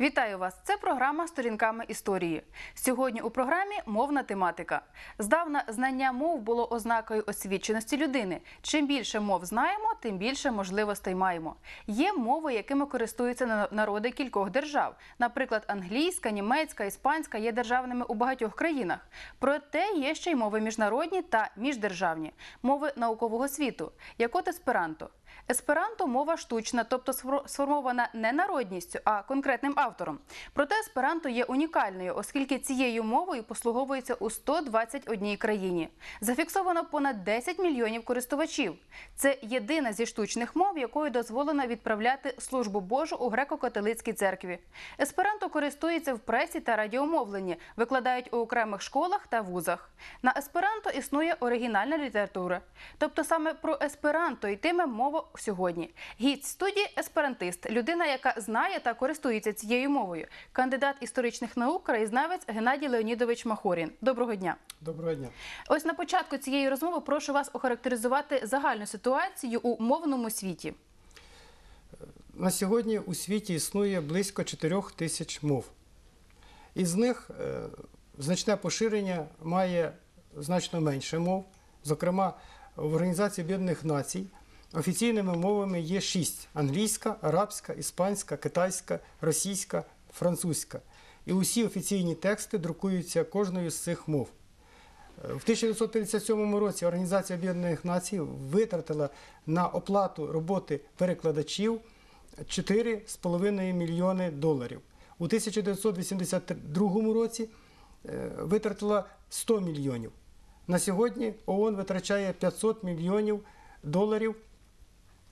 Вітаю вас! Це програма Сторінками історії. Сьогодні у програмі мовна тематика. Здавна знання мов було ознакою освіченості людини. Чим більше мов знаємо, тим більше можливостей маємо. Є мови, якими користуються на- народи кількох держав. Наприклад, англійська, німецька, іспанська є державними у багатьох країнах. Проте є ще й мови міжнародні та міждержавні, мови наукового світу, як от есперанто. Есперанто мова штучна, тобто сформована не народністю, а конкретним автором. Проте есперанто є унікальною, оскільки цією мовою послуговується у 121 країні. Зафіксовано понад 10 мільйонів користувачів. Це єдина зі штучних мов, якою дозволено відправляти службу Божу у греко-католицькій церкві. Есперанто користується в пресі та радіомовленні, викладають у окремих школах та вузах. На есперанто існує оригінальна література. Тобто саме про есперанто йтиме мова сьогодні. Гість студії есперантист, людина, яка знає та користується цією мовою. Кандидат історичних наук, краєзнавець Геннадій Леонідович Махорін. Доброго дня. Доброго дня. Ось на початку цієї розмови прошу вас охарактеризувати загальну ситуацію у мовному світі. На сьогодні у світі існує близько 4 тисяч мов. Із них е, значне поширення має значно менше мов. Зокрема, в Організації Об'єднаних Націй офіційними мовами є шість: англійська, арабська, іспанська, китайська, російська, французька. І усі офіційні тексти друкуються кожною з цих мов. Е, В 1957 році Організація Об'єднаних Націй витратила на оплату роботи перекладачів 4,5 мільйони доларів. У 1982 році е, витратила 100 мільйонів. На сьогодні ООН витрачає 500 мільйонів доларів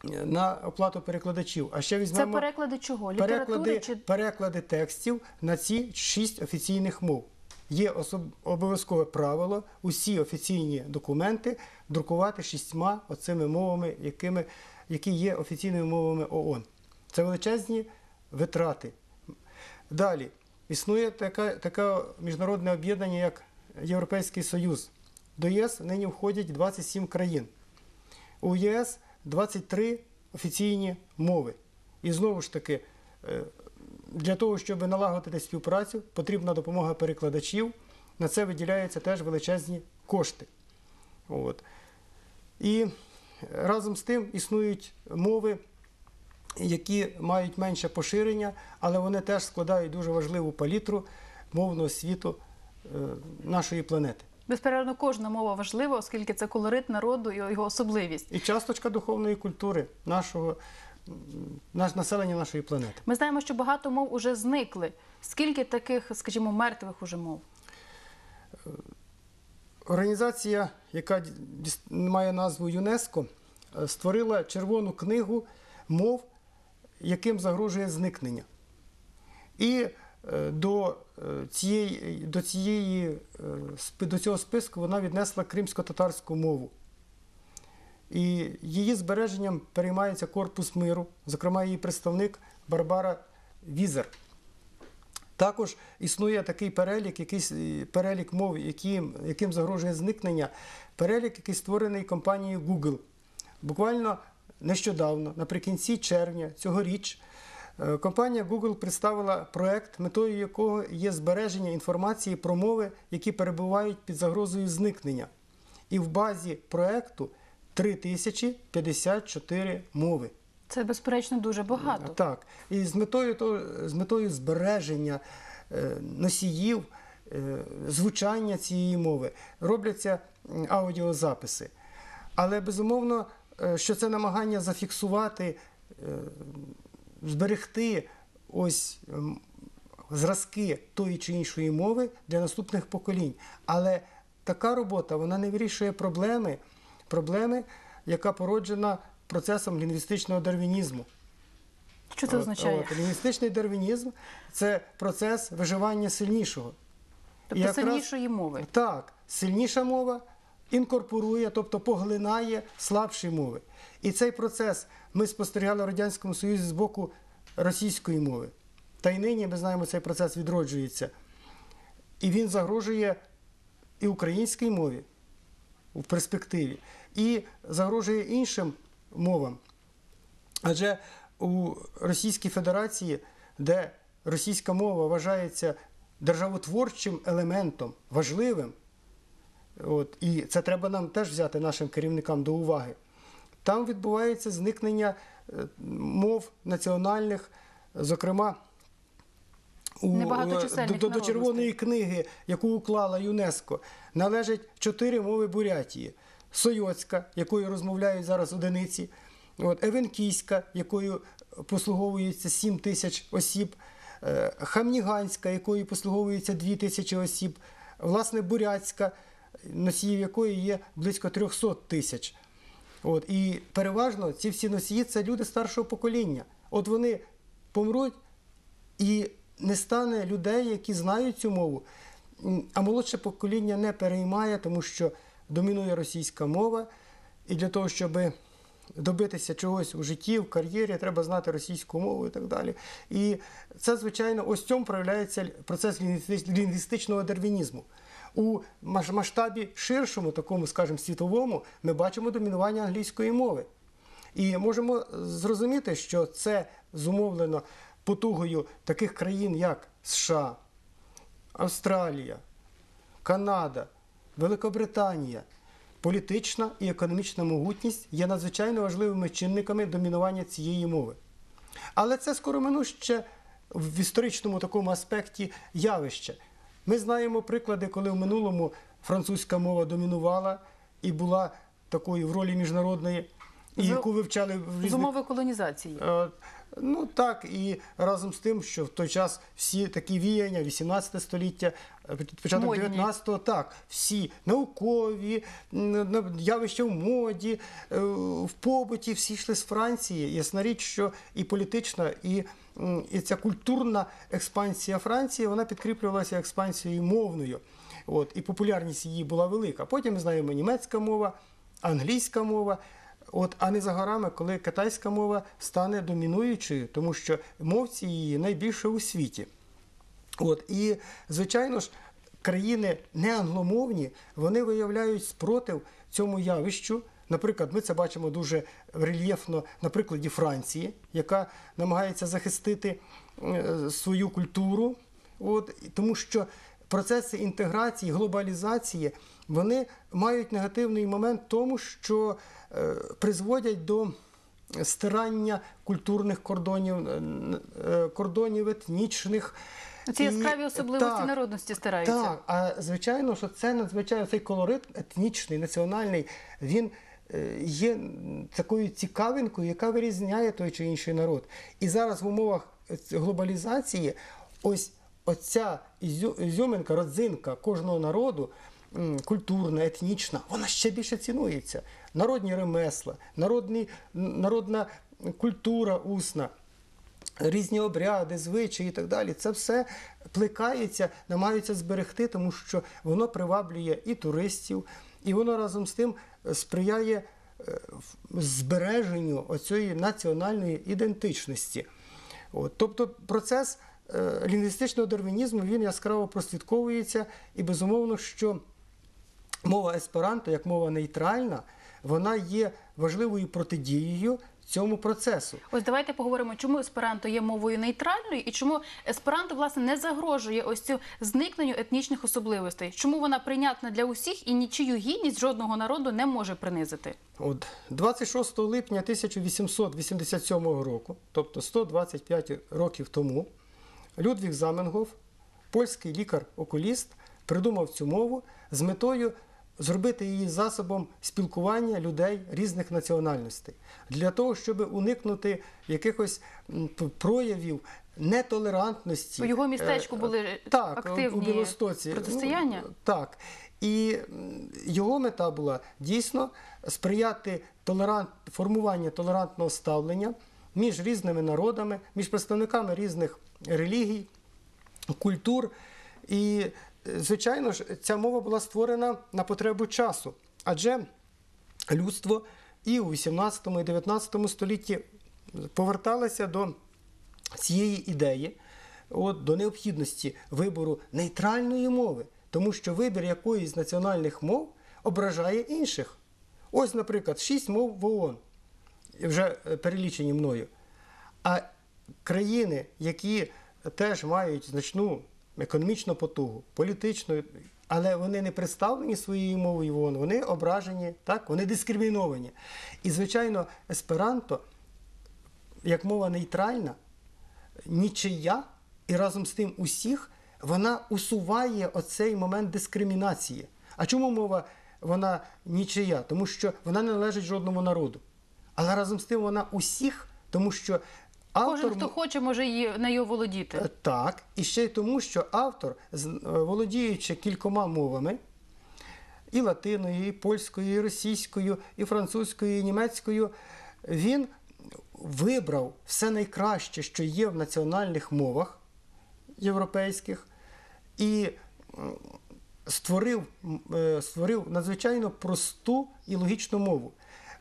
на оплату перекладачів. А ще Це переклади чого? Літератури переклади, чи переклади текстів на ці шість офіційних мов. Є особ- обов'язкове правило усі офіційні документи друкувати шістьма оцими мовами, якими, які є офіційними мовами ООН. Це величезні витрати. Далі існує таке, таке міжнародне об'єднання, як Європейський Союз. До ЄС нині входять 27 країн. У ЄС 23 офіційні мови. І знову ж таки, е, для того, щоб налагодити співпрацю, потрібна допомога перекладачів. На це виділяються теж величезні кошти. От. І разом з тим існують мови, які мають менше поширення, але вони теж складають дуже важливу палітру мовного світу е, нашої планети. Безперервно кожна мова важлива, оскільки це колорит народу і його особливість. І часточка духовної культури нашого наш населення нашої планети. Ми знаємо, що багато мов уже зникли. Скільки таких, скажімо, мертвих уже мов? Організація, яка має назву ЮНЕСКО, е, створила червону книгу мов, яким загрожує зникнення. І до е, цієї, до, цієї, е, до цього списку вона віднесла кримсько-татарську мову. І її збереженням переймається корпус миру, зокрема її представник Барбара Візер. Також існує такий перелік, якийсь е, перелік мов, яким, яким загрожує зникнення, перелік, який створений компанією Google. Буквально нещодавно, наприкінці червня цьогоріч, е, компанія Google представила проект, метою якого є збереження інформації про мови, які перебувають під загрозою зникнення. І в базі проекту 3054 мови. Це безперечно дуже багато. Так. І з метою, то, з метою збереження е, носіїв, е, звучання цієї мови робляться аудіозаписи. Але безумовно, е, що це намагання зафіксувати, е, зберегти ось ем, зразки тої чи іншої мови для наступних поколінь. Але така робота вона не вирішує проблеми, проблеми, яка породжена процесом лінгвістичного дарвінізму. Що це означає? От, лінгвістичний дарвінізм це процес виживання сильнішого. Тобто якраз- сильнішої мови. Так, сильніша мова інкорпорує, тобто поглинає слабші мови. І цей процес ми спостерігали в Радянському Союзі з боку російської мови. Та й нині ми знаємо, цей процес відроджується. І він загрожує і українській мові в перспективі, і загрожує іншим мовам. Адже у Російській Федерації, де російська мова вважається державотворчим елементом, важливим, от, і це треба нам теж взяти нашим керівникам до уваги, там відбувається зникнення е, мов національних, зокрема, у, до, до, до червоної книги, яку уклала ЮНЕСКО, належать чотири мови Бурятії: Сойоцька, якою розмовляють зараз одиниці, от, Евенкійська, якою послуговуються 7 тисяч осіб, е, Хамніганська, якою послуговуються 2 тисячі осіб, власне, Бурятська, носіїв якої є близько 300 тисяч. От, і переважно ці всі носії це люди старшого покоління. От вони помруть, і не стане людей, які знають цю мову. А молодше покоління не переймає, тому що домінує російська мова. І для того, щоб добитися чогось у житті, в кар'єрі, треба знати російську мову і так далі. І це, звичайно, ось цьому проявляється процес лінгвістичного дарвінізму. У масштабі ширшому, такому, скажімо, світовому, ми бачимо домінування англійської мови. І можемо зрозуміти, що це зумовлено потугою таких країн, як США, Австралія, Канада, Великобританія. Політична і економічна могутність є надзвичайно важливими чинниками домінування цієї мови. Але це скороминуще в історичному такому аспекті явище. Ми знаємо приклади, коли в минулому французька мова домінувала і була такою в ролі міжнародної, і яку вивчали в З різних умови колонізації. Е, Ну так, і разом з тим, що в той час всі такі віяння, 18 століття, е, початок 19-го, так, всі наукові, явища в моді, е, в побуті, всі йшли з Франції. Ясна річ, що і політична, і, і ця культурна експансія Франції, вона підкріплювалася експансією мовною. От, і популярність її була велика. Потім ми знаємо німецька мова, англійська мова. От, а не за горами, коли китайська мова стане домінуючою, тому що мовці її найбільше у світі. От, і, звичайно ж, країни неангломовні вони виявляють спротив цьому явищу. Наприклад, ми це бачимо дуже рельєфно на прикладі Франції, яка намагається захистити е, свою культуру, от, тому що процеси інтеграції, глобалізації вони мають негативний момент в тому, що е, призводять до стирання культурних кордонів, е, е, кордонів етнічних. Ці яскраві особливості так, народності стираються. Так, а звичайно, що це надзвичайно цей колорит етнічний, національний, він є такою цікавинкою, яка вирізняє той чи інший народ. І зараз в умовах глобалізації ось оця ізю- ізюминка, родзинка кожного народу. Культурна, етнічна, вона ще більше цінується. Народні ремесла, народні, народна культура усна різні обряди, звичаї і так далі. Це все плекається, намагаються зберегти, тому що воно приваблює і туристів, і воно разом з тим сприяє е, збереженню оцієї національної ідентичності. От, тобто процес е, лінгвістичного дарвінізму він яскраво прослідковується, і безумовно, що мова есперанто, як мова нейтральна, вона є важливою протидією цьому процесу. Ось давайте поговоримо, чому есперанто є мовою нейтральною і чому есперанто власне не загрожує ось цю зникненню етнічних особливостей. Чому вона прийнятна для усіх і нічию гідність жодного народу не може принизити? От 26 липня 1887 року, тобто 125 років тому, Людвіг Заменгоф, польський лікар-окуліст, придумав цю мову з метою зробити її засобом спілкування людей різних національностей для того, щоб уникнути якихось проявів нетолерантності. У його містечку Е, були так, активні у Білостоці. протистояння? Ну, так. І його мета була дійсно сприяти толерант, формуванню толерантного ставлення між різними народами, між представниками різних релігій, культур. І, е, звичайно ж, ця мова була створена на потребу часу. Адже людство і у 18 і 19 столітті поверталося до цієї ідеї, от, до необхідності вибору нейтральної мови, тому що вибір якоїсь з національних мов ображає інших. Ось, наприклад, шість мов в ООН, вже е, перелічені мною. А країни, які теж мають значну економічну потугу, політичну, але вони не представлені своєю мовою ООН, вони ображені, так? вони дискриміновані. І, звичайно, есперанто, як мова нейтральна, нічия, і разом з тим усіх, вона усуває оцей момент дискримінації. А чому мова вона нічия? Тому що вона не належить жодному народу. Але разом з тим вона усіх, тому що автор. Кожен, хто хоче, може її нею володіти. Е, Так, і ще й тому, що автор, е, володіючи кількома мовами, і латиною, і польською, і російською, і французькою, і німецькою, він вибрав все найкраще, що є в національних мовах європейських, і створив, е, створив надзвичайно просту і логічну мову.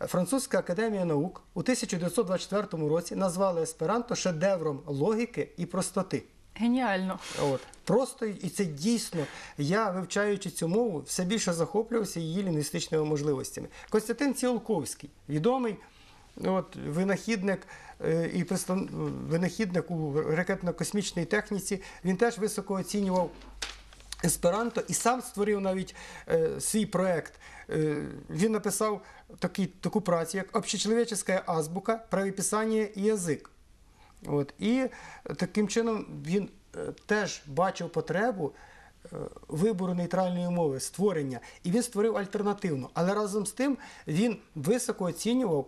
Французька академія наук у 1924 році назвала есперанто шедевром логіки і простоти. Геніально. От. Просто і це дійсно, я вивчаючи цю мову, все більше захоплювався її лінгвістичними можливостями. Костянтин Ціолковський, відомий от, винахідник е, і винахідник у ракетно-космічній техніці, він теж високо оцінював есперанто і сам створив навіть е, свій проект. Е, він написав такий, таку працю, як «Общечеловеческая азбука, правописання і язик. От, і таким чином він е, теж бачив потребу е, вибору нейтральної мови, створення. І він створив альтернативну. Але разом з тим він високо оцінював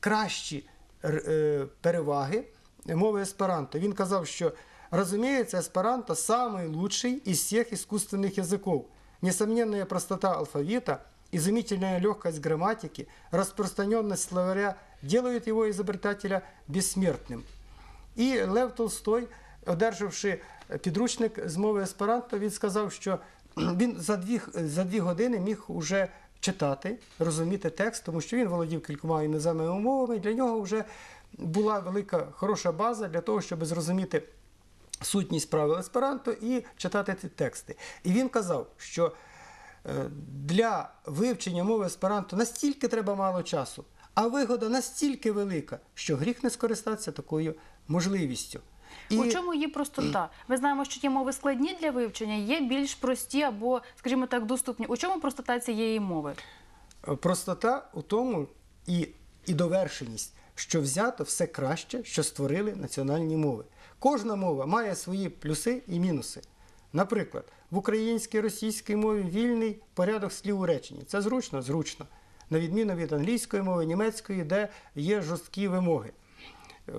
кращі е, переваги мови есперанто. Він казав, що разумеется, эсперанто самый лучший из всех искусственных языков. Несомненная простота алфавита, изумительная легкость грамматики, распространенность словаря делают его изобретателя бессмертным. І Лев Толстой, одержавши підручник з мови есперанто, він сказав, що він за дві, за дві години міг уже читати, розуміти текст, тому що він володів кількома іноземними мовами. і Для нього вже була велика хороша база для того, щоб зрозуміти сутність правил есперанто і читати ці тексти. І він казав, що е, для вивчення мови есперанто настільки треба мало часу, а вигода настільки велика, що гріх не скористатися такою можливістю. У чому її простота? Ми знаємо, що є мови складні для вивчення, є більш прості або, скажімо так, доступні. У чому простота цієї мови? Е, Простота у тому і, і довершеність, що взято все краще, що створили національні мови. Кожна мова має свої плюси і мінуси. Наприклад, в українській російській мові вільний порядок слів у реченні. Це зручно, зручно. На відміну від англійської мови, німецької, де є жорсткі вимоги. Е,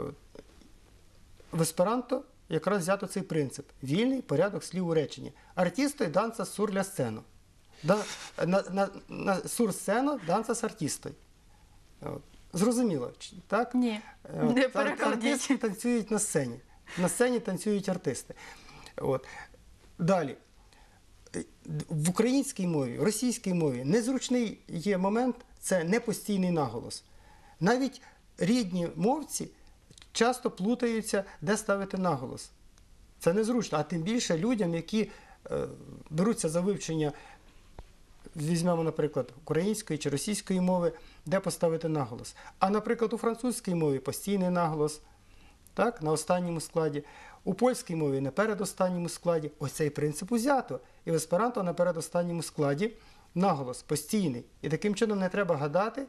В есперанто якраз взято цей принцип: вільний порядок слів у реченні. Артісто й данца сур ля сцену. Да, на, на, на сур сцену данца з артістою. Зрозуміло, так? Ні, Е, не ар- перекладіть. Артисти танцюють на сцені. На сцені танцюють артисти. От. Далі. В українській мові, в російській мові незручний є момент це непостійний наголос. Навіть рідні мовці часто плутаються, де ставити наголос. Це незручно, а тим більше людям, які е, беруться за вивчення, візьмемо, наприклад, української чи російської мови, де поставити наголос. А, наприклад, у французькій мові постійний наголос, так, на останньому складі. У польській мові на передостанньому складі. Ось цей принцип узято. І в есперанто на передостанньому складі наголос постійний. І таким чином не треба гадати.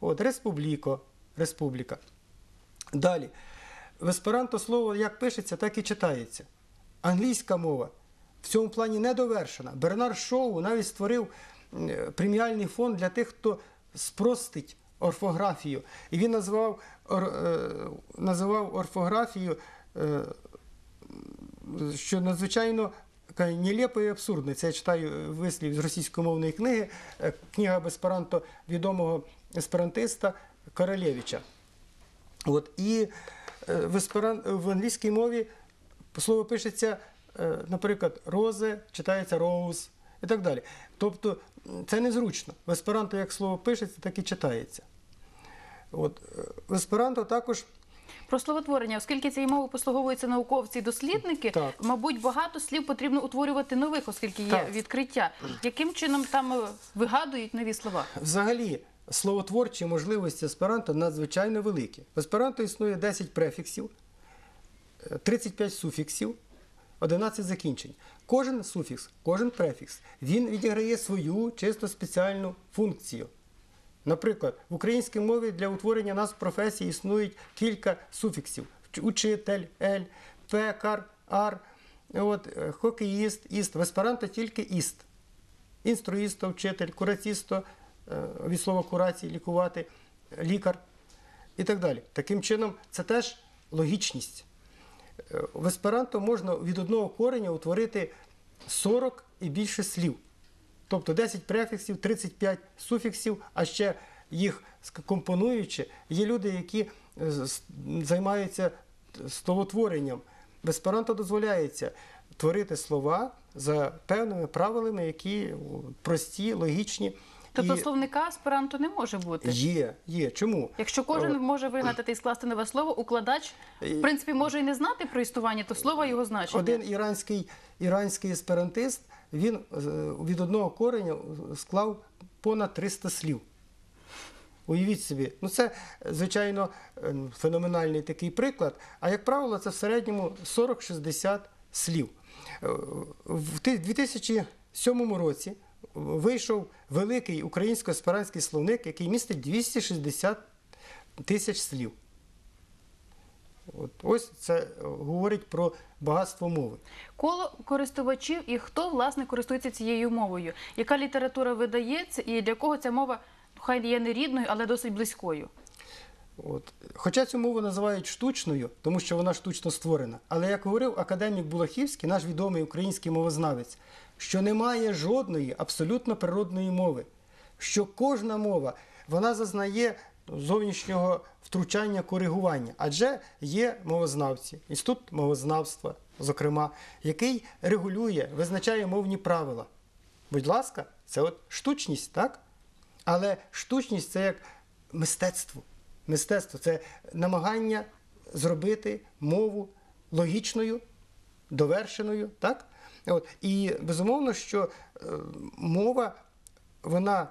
От, республіко, республіка. Далі. В есперанто слово як пишеться, так і читається. Англійська мова в цьому плані недовершена. Бернар Шоу навіть створив е, преміальний фонд для тих, хто спростить орфографію. І він називав, ор, е, називав орфографію, е, що надзвичайно нелепо і абсурдно. Це я читаю вислів з російськомовної книги, е, книга об есперанто відомого есперантиста Королєвича. От, і е, в, есперан... в англійській мові слово пишеться, е, наприклад, розе читається роуз, і так далі. Тобто це незручно. В есперанто як слово пишеться, так і читається. От. е, В есперанто також Про словотворення, оскільки цією мовою послуговуються науковці і дослідники, Так. мабуть, багато слів потрібно утворювати нових, оскільки є Так. відкриття. Яким чином там е, вигадують нові слова? Взагалі, словотворчі можливості есперанто надзвичайно великі. В есперанто існує 10 префіксів, е, 35 суфіксів, 11 закінчень. Кожен суфікс, кожен префікс, він відіграє свою чисто спеціальну функцію. Наприклад, в українській мові для утворення нас професії існують кілька суфіксів: учитель, ель, пекар, ар, от, е, хокеїст, іст. В есперанто тільки іст інструїсто, вчитель, курацісто, е, від слова курації, лікувати, е, лікар і так далі. Таким чином, це теж логічність. В есперанто можна від одного кореня утворити 40 і більше слів. Тобто 10 префіксів, 35 суфіксів, а ще їх компонуючи, є люди, які е, займаються словотворенням. В есперанто дозволяється творити слова за певними правилами, які прості, логічні. Тобто І словника аспіранту не може бути. є, є. Чому? Якщо кожен може вигадати і скласти нове слово, укладач в принципі може і не знати про існування, то слова його значення. Один іранський, іранський есперантист він е, від одного кореня склав понад 300 слів. Уявіть собі, ну це, звичайно, е, феноменальний такий приклад. А як правило, це в середньому 40-60 слів. Е, В 2007 році вийшов великий українсько-есперантський словник, який містить 260 тисяч слів. От, ось це говорить про багатство мови. Коло користувачів і хто власне користується цією мовою, яка література видається, і для кого ця мова ну, хай є не рідною, але досить близькою. От. Хоча цю мову називають штучною, тому що вона штучно створена. Але як говорив академік Булахівський, наш відомий український мовознавець, що немає жодної абсолютно природної мови, що кожна мова вона зазнає зовнішнього втручання, коригування. Адже є мовознавці, інститут мовознавства, зокрема, який регулює, визначає мовні правила. Будь ласка, це от штучність, так? Але штучність це як мистецтво. Мистецтво це намагання зробити мову логічною, довершеною. Так? От. І безумовно, що е, мова вона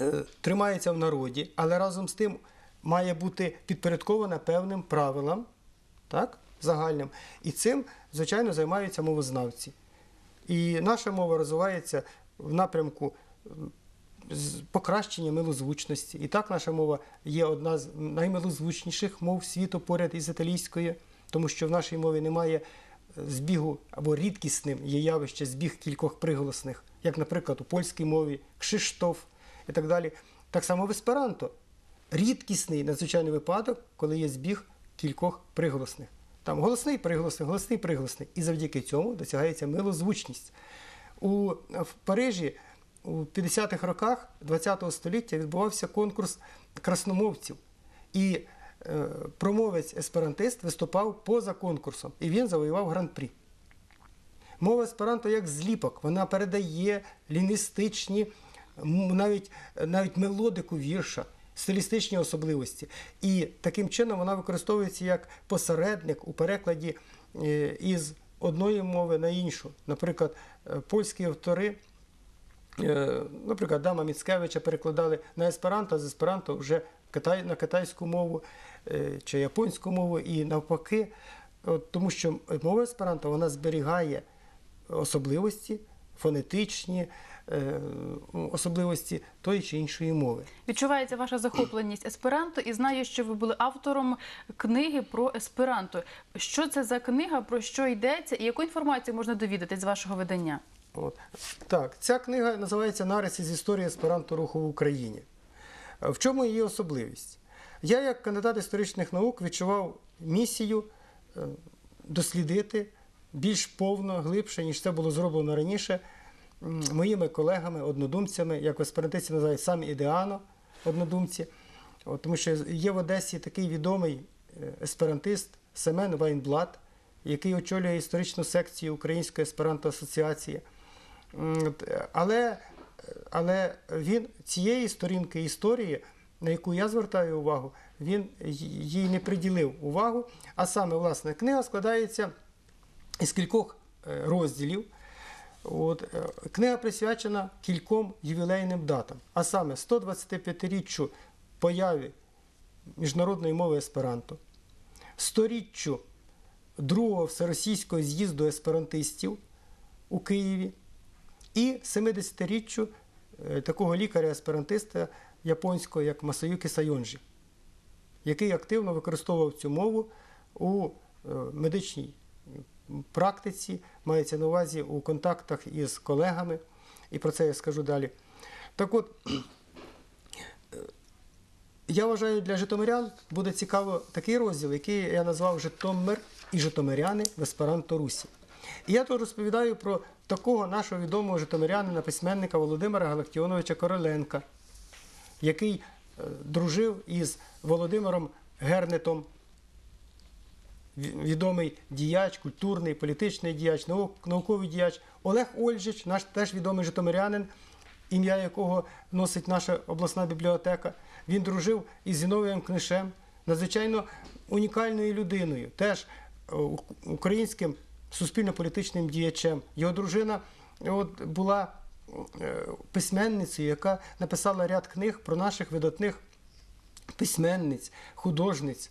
е, тримається в народі, але разом з тим має бути підпорядкована певним правилам, так? загальним. І цим, звичайно, займаються мовознавці. І наша мова розвивається в напрямку покращення милозвучності. І так наша мова є одна з наймилозвучніших мов світу поряд із італійською, тому що в нашій мові немає збігу або рідкісним є явище збіг кількох приголосних, як, наприклад, у польській мові Кшиштоф і так далі. Так само в есперанто. Рідкісний надзвичайний випадок, коли є збіг кількох приголосних. Там голосний приголосний, голосний приголосний. І завдяки цьому досягається милозвучність. У, в Парижі у 50-х роках ХХ століття відбувався конкурс красномовців. І промовець-есперантист виступав поза конкурсом, і він завоював гран-прі. Мова есперанто як зліпок, вона передає лінгвістичні, м, навіть, навіть мелодику вірша, стилістичні особливості. І таким чином вона використовується як посередник у перекладі е, із одної мови на іншу. Наприклад, е, польські автори. Е, Наприклад, Дама Міцкевича перекладали на есперанто, з есперанто вже на китайську мову е, чи японську мову і навпаки, тому що мова есперанто вона зберігає особливості, фонетичні е, особливості тої чи іншої мови. Відчувається ваша захопленість есперанто, і знаю, що ви були автором книги про есперанто. Що це за книга, про що йдеться, і яку інформацію можна довідатись з вашого видання? От. Так, ця книга називається Нарис із історії есперанто руху в Україні. В чому її особливість? Я, як кандидат історичних наук, відчував місію е, дослідити більш повно, глибше, ніж це було зроблено раніше моїми колегами, однодумцями, як в есперантисті називають самі ідеано однодумці. От, тому що є в Одесі такий відомий е, есперантист Семен Вайнблат, який очолює історичну секцію Української есперанто асоціації. М, от, е, Але, але він цієї сторінки історії, на яку я звертаю увагу, він їй не приділив увагу. А саме, власне, книга складається із кількох е, розділів. От, е, книга присвячена кільком ювілейним датам, а саме 125-річчю появи міжнародної мови есперанто, 100-річчю другого всеросійського з'їзду есперантистів у Києві і 70-річчю е, такого лікаря-есперантиста японського, як Масаюки Сайонжі, який активно використовував цю мову у е, медичній практиці, мається на увазі у контактах із колегами, і про це я скажу далі. Так от, е, я вважаю, для житомирян буде цікаво такий розділ, який я назвав Житомир і Житомиряни в Есперанто Русі. І я тут розповідаю про такого нашого відомого житомирянина, письменника Володимира Галактіоновича Короленка, який е, дружив із Володимиром Гернетом, відомий діяч, культурний, політичний діяч, науковий діяч. Олег Ольжич, наш теж відомий житомирянин, ім'я якого носить наша обласна бібліотека. Він дружив із Зіновієм Книшем, надзвичайно унікальною людиною, теж е, українським суспільно-політичним діячем. Його дружина от, була е, письменницею, яка написала ряд книг про наших видатних письменниць, художниць.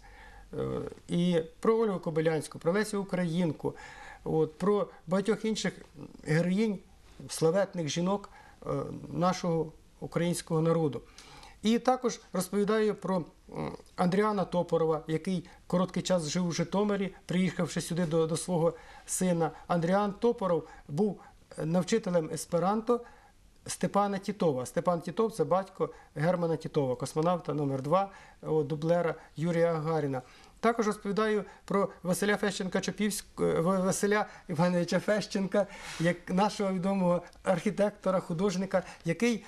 Е, І про Ольгу Кобилянську, про Лесю Українку, от, про багатьох інших героїнь, славетних жінок е, нашого українського народу. І також розповідаю про Андріана Топорова, який короткий час жив у Житомирі, приїхавши сюди до, до свого сина. Андріан Топоров був навчителем есперанто Степана Тітова. Степан Тітов це батько Германа Тітова, космонавта номер 2 дублера Юрія Гагаріна. Також розповідаю про Василя Фещенка Чопівського, Василя Івановича Фещенка, як нашого відомого архітектора, художника, який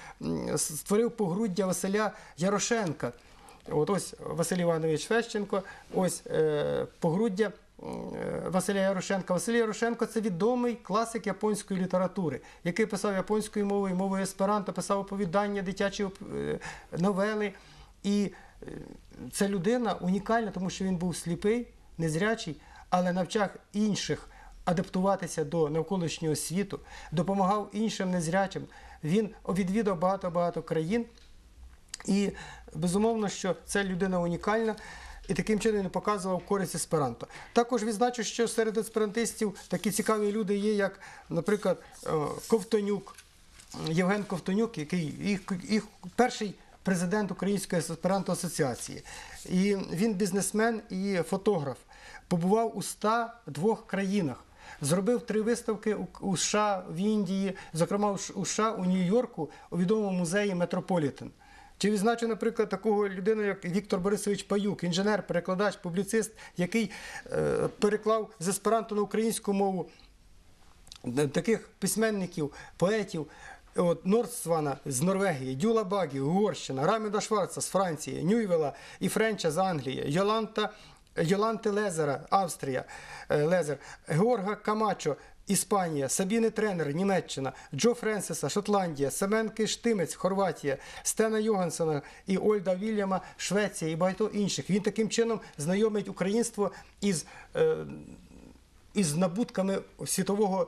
створив погруддя Василя Ярошенка. От ось Василь Іванович Фещенко, ось е, погруддя е, Василя Ярошенка. Василь Ярошенко це відомий класик японської літератури, який писав японською мовою, мовою есперанто, писав оповідання, дитячі е, новели. І е, це людина унікальна, тому що він був сліпий, незрячий, але навчав інших адаптуватися до навколишнього світу, допомагав іншим незрячим. Він відвідав багато-багато країн. І безумовно, що ця людина унікальна. І таким чином він показував користь есперанто. Також відзначу, що серед есперантистів такі цікаві люди є, як, наприклад, е, Ковтонюк, Євген Ковтонюк, який їх, їх перший президент Української есперанто асоціації. І він бізнесмен і фотограф. Побував у 102 країнах. Зробив три виставки у- США, в Індії, зокрема у США, у Нью-Йорку, у відомому музеї Метрополітен. Чи відзначу, наприклад, такого людину, як Віктор Борисович Паюк, інженер, перекладач, публіцист, який е, переклав з есперанто на українську мову е, таких письменників, поетів. От Нордсвана з Норвегії, Дюла Багі, Угорщина, Раміда Шварца з Франції, Нюйвела і Френча з Англії, Йоланта, Йоланти Лезера, Австрія, е, Лезер, Георга Камачо, Іспанія, Сабіни Тренер, Німеччина, Джо Френсиса, Шотландія, Семенки Штимець, Хорватія, Стена Йогансена і Ольда Вільяма, Швеція і багато інших. Він таким чином знайомить українство із е, із набутками світового,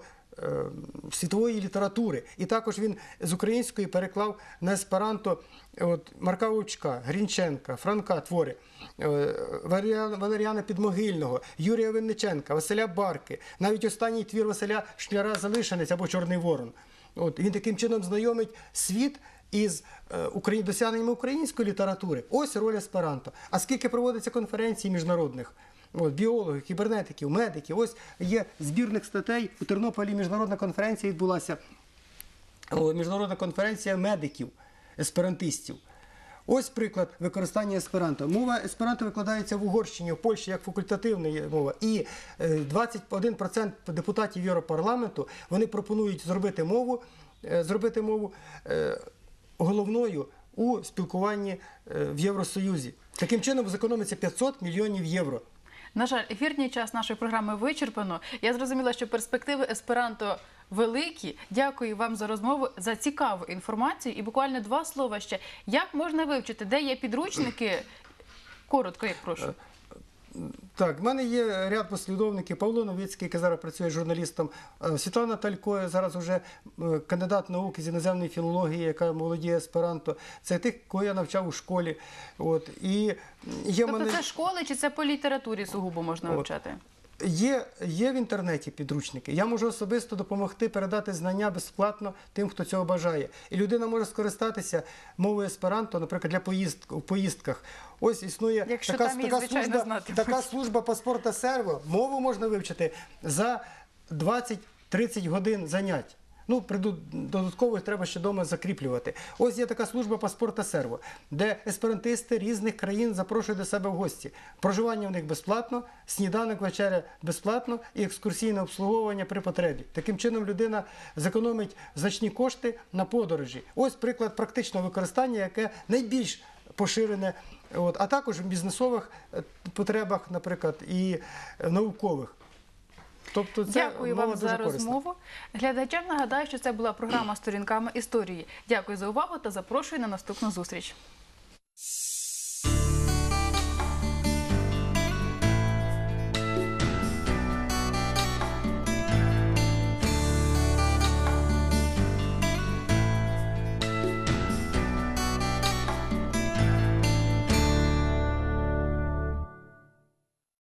світової літератури. І також він з української переклав на есперанто от, Марка Вовчка, Грінченка, Франка твори, е, Валеріана Підмогильного, Юрія Винниченка, Василя Барки, навіть останній твір Василя Шкляра Залишенець або Чорний Ворон. От, він таким чином знайомить світ із е, досягненнями української літератури. Ось роль есперанто. А скільки проводиться конференцій міжнародних? От, біологів, кібернетиків, медиків. Ось є збірник статей. У Тернополі міжнародна конференція відбулася. Міжнародна конференція медиків, есперантистів. Ось приклад використання есперанто. Мова есперанто викладається в Угорщині, в Польщі як факультативна мова. І е, 21% депутатів Європарламенту вони пропонують зробити мову, е, зробити мову е, головною у спілкуванні е, в Євросоюзі. Таким чином зекономиться 500 мільйонів євро. На жаль, ефірний час нашої програми вичерпано. Я зрозуміла, що перспективи есперанто великі. Дякую вам за розмову, за цікаву інформацію. І буквально два слова ще. Як можна вивчити, де є підручники? Коротко, як прошу. Так, в мене є ряд послідовників. Павло Новицький, який зараз працює журналістом, е, Світлана Талько, зараз вже е, кандидат наук з іноземної філології, яка володіє есперанто. Це тих, кого я навчав у школі. От. І є Тобто мене... це школи чи це по літературі сугубо можна От. вивчати? Є, є в інтернеті підручники. Я можу особисто допомогти передати знання безплатно тим, хто цього бажає. І людина може скористатися мовою есперанто, наприклад, для поїздк, в поїздках. Ось існує Якщо така, там її, така, звичайно, служба, знати така служба паспорта серво. Мову можна вивчити за 20-30 годин занять. Ну, приду- додатково треба ще вдома закріплювати. Ось є така служба паспорта серво, де есперантисти різних країн запрошують до себе в гості. Проживання в них безплатно, сніданок, вечеря безплатно і екскурсійне обслуговування при потребі. Таким чином людина зекономить значні кошти на подорожі. Ось приклад практичного використання, яке найбільш поширене, от, а також в бізнесових е, потребах, наприклад, і е, наукових. Тобто це Дякую вам за корисна. розмову. Глядачам нагадаю, що це була програма Сторінками історії. Дякую за увагу та запрошую на наступну зустріч.